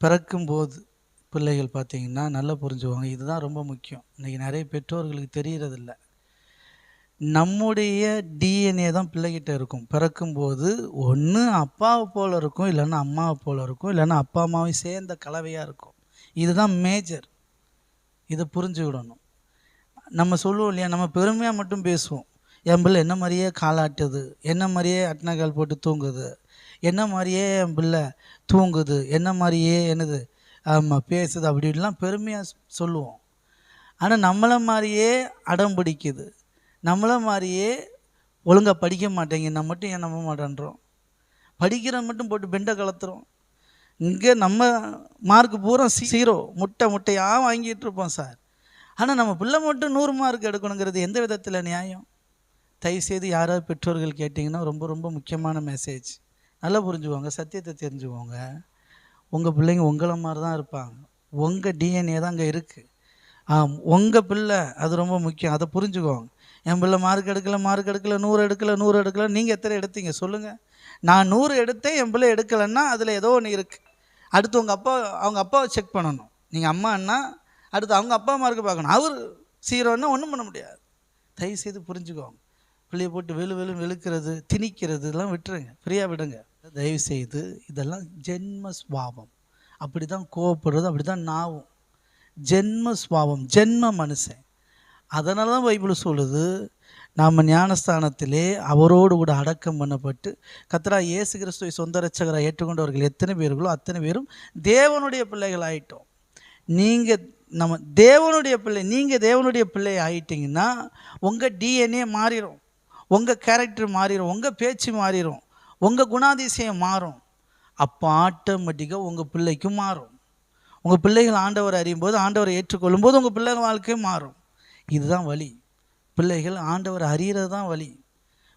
பிறக்கும்போது பிள்ளைகள் பார்த்திங்கன்னா நல்லா புரிஞ்சுக்குவாங்க. இதுதான் ரொம்ப முக்கியம். இன்றைக்கி நிறைய பெற்றோர்களுக்கு தெரிகிறதில்ல நம்முடைய டிஎன்ஏ தான் பிள்ளைகிட்ட இருக்கும். பிறக்கும்போது ஒன்று அப்பாவை போல் இருக்கும் இல்லைன்னா அம்மாவை போல் இருக்கும் இல்லைன்னா அப்பா அம்மாவையும் சேர்ந்த கலவையாக இருக்கும். இதுதான் மேஜர் இதை புரிஞ்சுக்கிடணும். நம்ம சொல்லுவோம் இல்லையா நம்ம பெருமையாக மட்டும் பேசுவோம். என் பிள்ளை என்ன மாதிரியே காலாட்டுது என்ன மாதிரியே அட்னகால் போட்டு தூங்குது என்ன மாதிரியே என் பிள்ளை தூங்குது? என்ன மாதிரியே என்னது? ஆமாம் பேசுது. அப்படின்லாம் பெருமையாக சொல்லுவோம். ஆனால் நம்மளை மாதிரியே அடம் பிடிக்குது. நம்மளை மாதிரியே ஒழுங்காக படிக்க மாட்டேங்க மட்டும் ஏன் நம்ப மாட்டேன்றோம்? படிக்கிற மட்டும் போட்டு பெண்டை கலத்துறோம். இங்கே நம்ம மார்க் பூரா சீரோ முட்டை முட்டையாக வாங்கிட்டு இருப்போம் சார் ஆனால் நம்ம பிள்ளை மட்டும் நூறு மார்க் எடுக்கணுங்கிறது எந்த விதத்தில் நியாயம்? தயவுசெய்து யாராவது பெற்றோர்கள் கேட்டிங்கன்னா ரொம்ப ரொம்ப முக்கியமான மெசேஜ் நல்லா புரிஞ்சுக்கோங்க சத்தியத்தை தெரிஞ்சுக்கோங்க. உங்கள் பிள்ளைங்க உங்களை மாதிரி தான் இருப்பாங்க உங்கள் டிஎன்ஏ தான் அங்கே இருக்குது ஆம் உங்கள் பிள்ளை அது ரொம்ப முக்கியம். அதை புரிஞ்சுக்கோங்க. என் பிள்ளை மார்க் எடுக்கல மார்க் எடுக்கல நூறு எடுக்கல நூறு எடுக்கல நீங்கள் எத்தனை எடுத்தீங்க சொல்லுங்கள் நான் நூறு எடுத்தேன் என் பிள்ளை எடுக்கலைன்னா அதில் ஏதோ ஒன்று இருக்குது அடுத்து உங்கள் அப்பா அவங்க அப்பாவை செக் பண்ணணும். நீங்கள் அம்மான்னா அடுத்து அவங்க அப்பா மார்க்கு பார்க்கணும். அவர் சீரோன்னா ஒன்றும் பண்ண முடியாது. தயவுசெய்து புரிஞ்சுக்கோங்க. பிள்ளைய போட்டு வெளு வெளு வெளுக்கிறது திணிக்கிறது இதெல்லாம் விட்டுருங்க. ஃப்ரீயாக விடுங்க. தயவு செய்து இதெல்லாம் ஜென்ம ஸ்வாவம் அப்படி தான் கோவப்படுறது அப்படி தான் நாவும். ஜென்ம ஸ்வாபம் ஜென்ம மனுஷன். அதனால தான் பைபிள் சொல்லுது நாம் ஞானஸ்தானத்திலே அவரோடு கூட அடக்கம் பண்ணப்பட்டு கத்தரா இயேசு கிறிஸ்துவை சொந்த ரச்சகரை ஏற்றுக்கொண்டவர்கள் எத்தனை பேர்களோ அத்தனை பேரும் தேவனுடைய பிள்ளைகள் ஆயிட்டோம் நீங்கள் நம்ம தேவனுடைய பிள்ளை நீங்கள் தேவனுடைய பிள்ளை ஆயிட்டீங்கன்னா உங்கள் டிஎன்ஏ மாறிடும் உங்கள் கேரக்டர் மாறிடும் உங்கள் பேச்சு மாறிடும் உங்கள் குணாதிசயம் மாறும். அப்போ ஆட்டோமேட்டிக்காக உங்கள் பிள்ளைக்கும் மாறும். உங்கள் பிள்ளைகள் ஆண்டவரை அறியும் போது ஆண்டவரை ஏற்றுக்கொள்ளும் போது உங்கள் பிள்ளைகள் வாழ்க்கையும் மாறும். இதுதான் வழி. பிள்ளைகள் ஆண்டவரை அறியறது தான் வழி.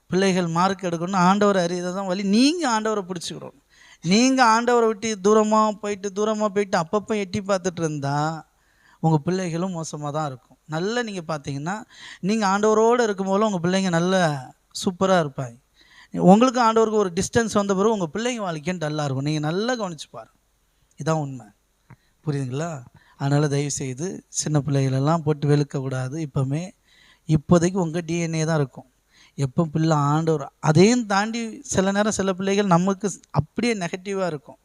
பிள்ளைகள் மார்க் எடுக்கணும் ஆண்டவரை அறியறது தான் வழி. நீங்கள் ஆண்டவரை பிடிச்சிக்கிறோம் நீங்கள் ஆண்டவரை விட்டு தூரமாக போயிட்டு தூரமாக போயிட்டு அப்பப்போ எட்டி பார்த்துட்டு இருந்தால் உங்கள் பிள்ளைகளும் மோசமாக தான் இருக்கும். நல்ல நீங்கள் பார்த்தீங்கன்னா நீங்கள் ஆண்டவரோடு இருக்கும்போது உங்கள் பிள்ளைங்க நல்ல சூப்பராக இருப்பாங்க. உங்களுக்கு ஆண்டவருக்கு ஒரு டிஸ்டன்ஸ் வந்த பிறகு உங்கள் பிள்ளைங்க வாழ்க்கையும் டல்லாக இருக்கும். நீங்கள் நல்லா கவனிச்சு இதான் உண்மை. புரியுதுங்களா? அதனால் தயவுசெய்து சின்ன பிள்ளைகளெல்லாம் போட்டு வெளுக்கக்கூடாது இப்போமே இப்போதைக்கு உங்கள் டிஎன்ஏ தான் இருக்கும். எப்போ பிள்ளை ஆண்டவர் அதையும் தாண்டி சில நேரம் சில பிள்ளைகள் நமக்கு அப்படியே நெகட்டிவாக இருக்கும்.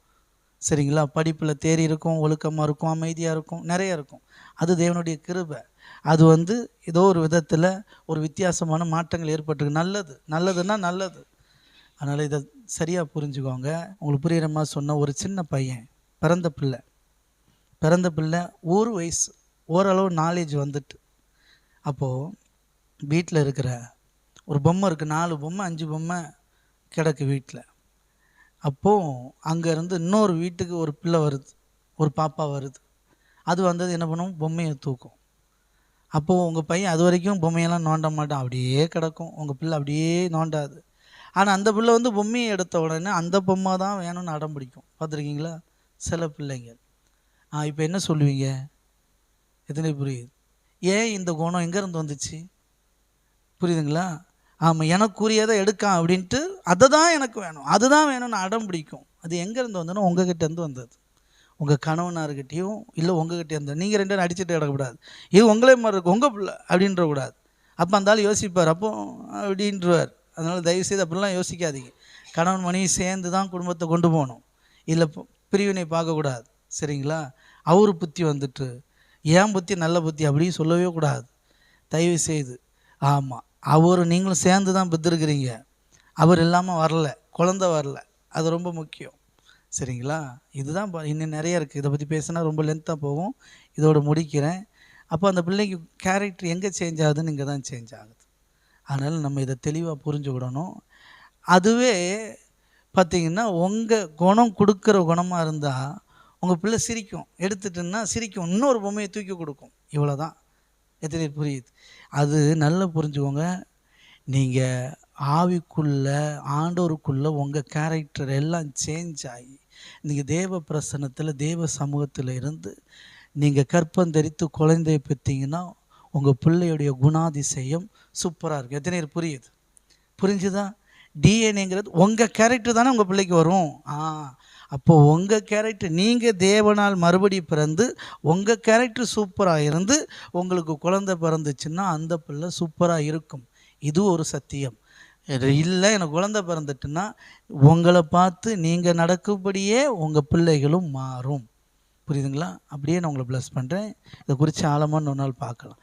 சரிங்களா? படிப்பில் தேறி இருக்கும் ஒழுக்கமாக இருக்கும் அமைதியாக இருக்கும் நிறைய இருக்கும். அது தேவனுடைய கிருபை. அது வந்து ஏதோ ஒரு விதத்தில் ஒரு வித்தியாசமான மாற்றங்கள் ஏற்பட்டிருக்கு. நல்லது நல்லதுன்னா நல்லது. அதனால் இதை சரியாக புரிஞ்சுக்கோங்க. உங்களுக்கு புரியுற மாதிரி சொன்ன ஒரு சின்ன பையன் பிறந்த பிள்ளை. பிறந்த பிள்ளை ஒரு வயசு ஓரளவு நாலேஜ் வந்துட்டு. அப்போது வீட்டில் இருக்கிற ஒரு பொம்மை இருக்குது நாலு பொம்மை அஞ்சு பொம்மை கிடக்கு வீட்டில் அப்போது அங்கேருந்து இன்னொரு வீட்டுக்கு ஒரு பிள்ளை வருது ஒரு பாப்பா வருது. அது வந்தது என்ன பண்ணும்? பொம்மையை தூக்கும். அப்போது உங்கள் பையன் அது வரைக்கும் பொம்மையெல்லாம் நோண்ட மாட்டான். அப்படியே கிடக்கும். உங்கள் பிள்ளை அப்படியே நோண்டாது. ஆனால் அந்த பிள்ளை வந்து பொம்மையை எடுத்த உடனே அந்த பொம்மை தான் வேணும்னு அடம் பிடிக்கும். பார்த்துருக்கீங்களா? சில பிள்ளைங்க ஆ இப்போ என்ன சொல்லுவீங்க? எத்தனை புரியுது? ஏன் இந்த குணம் எங்கேருந்து வந்துச்சு? புரியுதுங்களா? ஆமாம் எனக்குரியதை எடுக்கான் அப்படின்ட்டு அதை தான் எனக்கு வேணும். அதுதான் வேணும்னு அடம் பிடிக்கும். அது எங்கேருந்து வந்தோன்னா உங்ககிட்ட இருந்து வந்தது. உங்கள் கணவனார்கிட்டையும் இல்லை உங்ககிட்ட இருந்தால் நீங்கள் ரெண்டு பேரும் அடிச்சுட்டு கிடக்கக்கூடாது. இது உங்களே மாதிரி இருக்கும். உங்கள் பிள்ளை அப்படின்ற கூடாது அப்போ அந்த ஆள் யோசிப்பார். அப்போ அப்படின்றவர் அதனால் தயவுசெய்து அப்படிலாம் யோசிக்காதீங்க. கணவன் மனைவி சேர்ந்து தான் குடும்பத்தை கொண்டு போகணும். இல்லை பிரிவினை பார்க்கக்கூடாது. சரிங்களா? அவர் புத்தி வந்துட்டு ஏன் புத்தி? நல்ல புத்தி. அப்படின்னு சொல்லவே கூடாது. தயவு செய்து ஆமாம் அவர் நீங்களும் சேர்ந்து தான் பெற்றிருக்கிறீங்க. அவர் இல்லாமல் வரல. குழந்த வரல. அது ரொம்ப முக்கியம். சரிங்களா? இதுதான் இன்னும் நிறைய இருக்குது இதை பற்றி பேசினா ரொம்ப லென்த்தாக போகும். இதோடு முடிக்கிறேன். அப்போ அந்த பிள்ளைக்கு கேரக்டர் எங்கே சேஞ்ச் ஆகுதுன்னு இங்கே தான் சேஞ்ச் ஆகுது. அதனால் நம்ம இதை தெளிவாக புரிஞ்சுக்கிடணும் அதுவே பார்த்திங்கன்னா உங்கள் குணம் கொடுக்குற குணமாக இருந்தால் உங்கள் பிள்ளை சிரிக்கும். எடுத்துட்டுன்னா சிரிக்கும். இன்னொரு பொம்மையை தூக்கி கொடுக்கும். இவ்வளோ தான் எத்தனை புரியுது? அது நல்லா புரிஞ்சுக்கோங்க. நீங்கள் ஆவிக்குள்ளே ஆண்டோருக்குள்ளே உங்கள் கேரக்டர் எல்லாம் சேஞ்ச் ஆகி நீங்கள் தேவ பிரசன்னத்தில் தேவ சமூகத்தில் இருந்து நீங்கள் கற்பம் தரித்து குழந்தைய பெற்றீங்கன்னா உங்கள் பிள்ளையுடைய குணாதிசயம் சூப்பராக இருக்கும் எத்தனை பேர் புரியுது? புரிஞ்சுதா? டிஎன்ஏங்கிறது உங்கள் கேரக்டர் தானே உங்கள் பிள்ளைக்கு வரும். ஆ அப்போ உங்கள் கேரக்டர் நீங்கள் தேவனால் மறுபடி பிறந்து உங்கள் கேரக்டர் சூப்பராக இருந்து உங்களுக்கு குழந்தை பிறந்துச்சுன்னா அந்த பிள்ளை சூப்பராக இருக்கும். இது ஒரு சத்தியம். இல்லை எனக்கு குழந்தை பிறந்துட்டுன்னா உங்களை பார்த்து நீங்கள் நடக்கும்படியே உங்கள் பிள்ளைகளும் மாறும். புரியுதுங்களா? அப்படியே நான் உங்களை ப்ளஸ் பண்ணுறேன் இதை குறித்து ஆழமாக இன்னொரு நாள் பார்க்கலாம்.